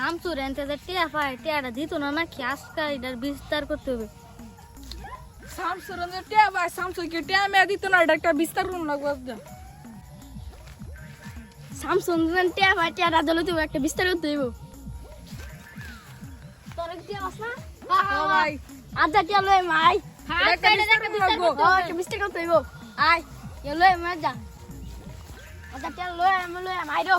শামসুর এনতে যে টিয়া পায় টিয়াটা দিত না নাকি আজকে এটার বিস্তার করতে হবে? শামসুর টিয়া ভাই শামসুর কি টিয়া মেয়ে দিত না এটা একটা বিস্তার করুন লাগবে। শামসুন টিয়া পায় টিয়াটা দিলে তুমি একটা বিস্তার করতে হইব। তোর কি আস না? হ্যাঁ ভাই। আধা টিয়া লয় মাই এটা একটা বিস্তার করুন লাগবো। একটা বিস্তার করতে হইব। আয়। এ লয় মা যা। আধা টিয়া লয় আমি লয় মাই রো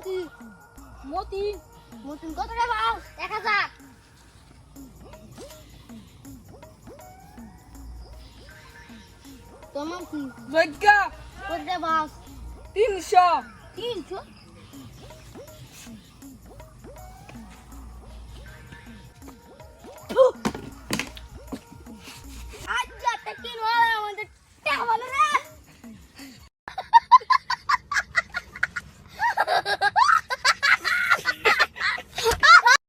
কাকি মতি মতিন কত টাকা পাও? 1000 তোমার কি? লজ্জা কত টাকা পাও? তিনশো। 300